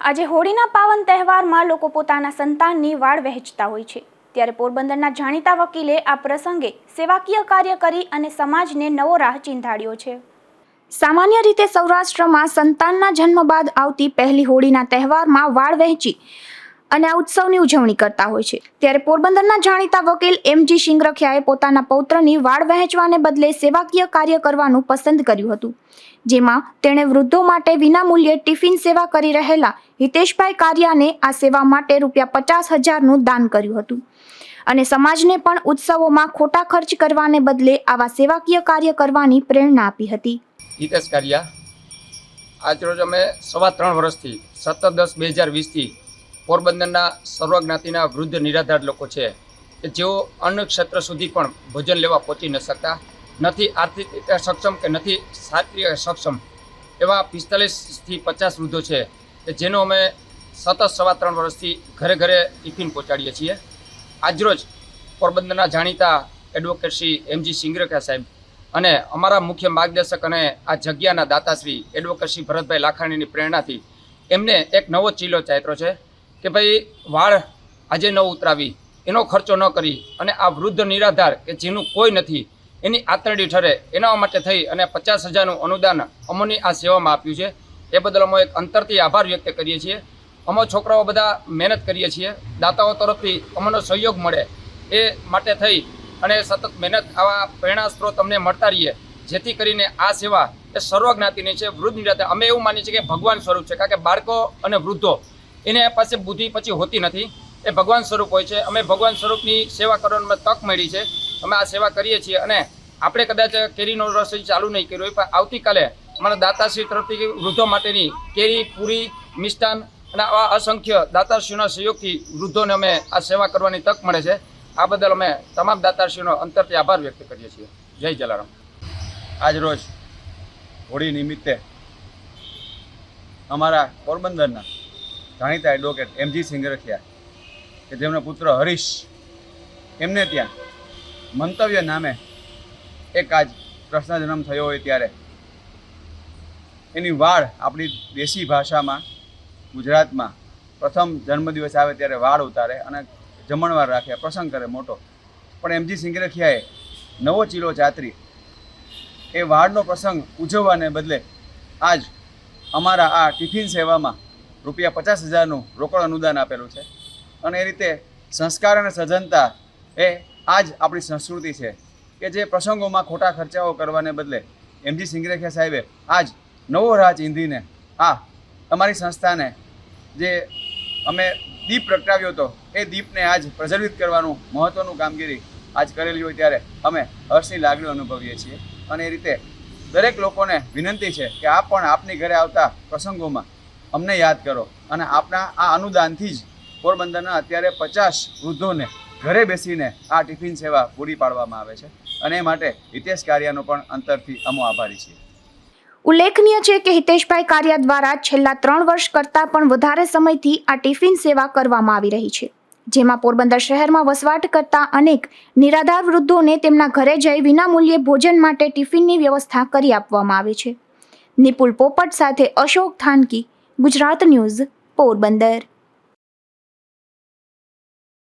આજે હોળીના પાવન તહેવારમાં લોકો પોતાના સંતાનની વાળ વહેંચતા હોય છે. ત્યારે પોરબંદરના જાણીતા વકીલે આ પ્રસંગે સેવાકીય કાર્ય કરી અને સમાજને નવો રાહ ચીંધાડ્યો છે. સામાન્ય રીતે સૌરાષ્ટ્રમાં સંતાનના જન્મ બાદ આવતી પહેલી હોળીના તહેવારમાં વાળ વહેંચી અને આ ઉત્સવની ઉજવણી કરતા હોય છે. ત્યારે પોરબંદરના જાણીતા વકીલ એમજી શિંગરખિયાએ પોતાના પૌત્રની વાળ વહેંચવાને બદલે સેવાકીય કાર્ય કરવાનું પસંદ કર્યું હતું. જેમાં તેણે વૃદ્ધો માટે વિનામૂલ્યે ટિફિન સેવા કરી રહેલા હિતેશભાઈ કારિયાને આ સેવા માટે રૂપિયા પચાસ હજારનું દાન કર્યું હતું. અને સમાજને પણ ઉત્સવોમાં ખોટા ખર્ચ કરવાને બદલે આવા સેવાકીય કાર્ય કરવાની પ્રેરણા આપી હતી. હિતેશ કારિયા આજરોજ અમે સવા ત્રણ વર્ષથી સત્તર દસ બે હજાર વીસથી પોરબંદરના સર્વજ્ઞાતિના વૃદ્ધ નિરાધાર લોકો છે જેઓ અન્ન ક્ષેત્ર સુધી પણ ભોજન લેવા પહોંચી ન શકતા. નથી આર્થિક રીતે સક્ષમ કે નથી શાસ્ત્રીય સક્ષમ. એવા પિસ્તાલીસથી પચાસ વૃદ્ધો છે કે જેનો અમે સતત સવા ત્રણ વર્ષથી ઘરે ઘરે ટિફિન પહોંચાડીએ છીએ. આજરોજ પોરબંદરના જાણીતા એડવોકેટ શ્રી એમજી સિંગરેકા સાહેબ અને અમારા મુખ્ય માર્ગદર્શક અને આ જગ્યાના દાતાશ્રી એડવોકેટ શ્રી ભરતભાઈ લાખાણીની પ્રેરણાથી એમને એક નવો ચીલો ચાયત્રો છે કે ભાઈ વાળ આજે ન ઉતરાવી, એનો ખર્ચો ન કરી અને આ વૃદ્ધ નિરાધાર કે જેનું કોઈ નથી એની આતરડી ઠરે. એના માટે થઈ અને પચાસ હજારનું અનુદાન અમોની આ સેવામાં આપ્યું છે. એ બદલ અમે એક અંતરથી આભાર વ્યક્ત કરીએ છીએ. અમો છોકરાઓ બધા મહેનત કરીએ છીએ. દાતાઓ તરફથી અમને સહયોગ મળે એ માટે થઈ અને સતત મહેનત આવા પ્રેરણા સ્ત્રોત અમને મળતા રહીએ. જેથી કરીને આ સેવા એ સર્વજ્ઞાતિની છે. વૃદ્ધ નિરાતે અમે એવું માનીએ છીએ કે ભગવાન સ્વરૂપ છે. કારણ કે બાળકો અને વૃદ્ધો એને પાસે બુદ્ધિ પછી હોતી નથી. એ ભગવાન સ્વરૂપ હોય છે. અમે ભગવાન સ્વરૂપની સેવા કરવાની તક મળી છે. અમે આ સેવા કરીએ છીએ અને આપણે કદાચ કેરીનો રસ ચાલુ નહીં કર્યો પણ આવતીકાલે અમારા દાતાશ્રી તરફથી વૃદ્ધો માટેની કેરી, પૂરી, મિષ્ટાન અને આવા અસંખ્ય દાતાશ્રીઓના સહયોગથી વૃદ્ધોને અમે આ સેવા કરવાની તક મળે છે. આ બદલ અમે તમામ દાતાશ્રીઓનો અંતરથી આભાર વ્યક્ત કરીએ છીએ. જય જલારામ. આજ રોજ હોળી નિમિત્તે અમારા પોરબંદરના જાણીતા એડવોકેટ એમજી સિંગરખિયા કે જેમના પુત્ર હરીશ, એમને ત્યાં મંતવ્ય નામે એક આજ કૃષ્ણ જન્મ થયો હોય ત્યારે. એની વાળ આપણી દેશી ભાષામાં, ગુજરાતમાં પ્રથમ જન્મદિવસ આવે ત્યારે વાળ ઉતારે અને જમણવાર રાખે, પ્રસંગ કરે મોટો. પણ એમજી સિંગરખિયાએ નવો ચીલો ચાતરી એ વાળનો પ્રસંગ ઉજવવાને બદલે આજ અમારા આ ટિફિન સેવામાં રૂપિયા પચાસ હજારનું રોકડ અનુદાન આપેલું છે. અને એ રીતે સંસ્કાર અને સજ્જનતા એ આજ આપણી સંસ્કૃતિ છે કે જે પ્રસંગોમાં ખોટા ખર્ચાઓ કરવાને બદલે એમજી સિંગરેખિયા સાહેબે આજ નવો રાહ ચીંધીને આ અમારી સંસ્થાને જે અમે દીપ પ્રગટાવ્યો હતો, એ દીપને આજ પ્રજ્વલિત કરવાનું મહત્ત્વનું કામગીરી આજ કરેલી હોય ત્યારે અમે હર્ષની લાગણી અનુભવીએ છીએ. અને એ રીતે દરેક લોકોને વિનંતી છે કે આપ પણ આપની ઘરે આવતા પ્રસંગોમાં અમને યાદ કરો. અને આપના આ અનુદાનથી જ પોરબંદરના અત્યારે પચાસ વૃદ્ધોને ઘરે બેસીને આ ટિફિન સેવા પૂરી પાડવામાં આવે છે અને એ માટે હિતેશ કારિયાનો પણ અંતરથી અમો આભારી છીએ. ઉલ્લેખનીય છે કે હિતેશભાઈ કારિયા દ્વારા છેલ્લા ત્રણ વર્ષ કરતાં પણ વધારે સમયથી આ ટિફિન સેવા કરવામાં આવી રહી છે, જેમાં પોરબંદર શહેરમાં વસવાટ કરતા અનેક નિરાધાર વૃદ્ધોને તેમના ઘરે જઈ વિનામૂલ્યે ભોજન માટે ટિફિનની વ્યવસ્થા કરી આપવામાં આવે છે. નિપુલ પોપટ સાથે અશોક થાનકી, ગુજરાત ન્યૂઝ, પોરબંદર.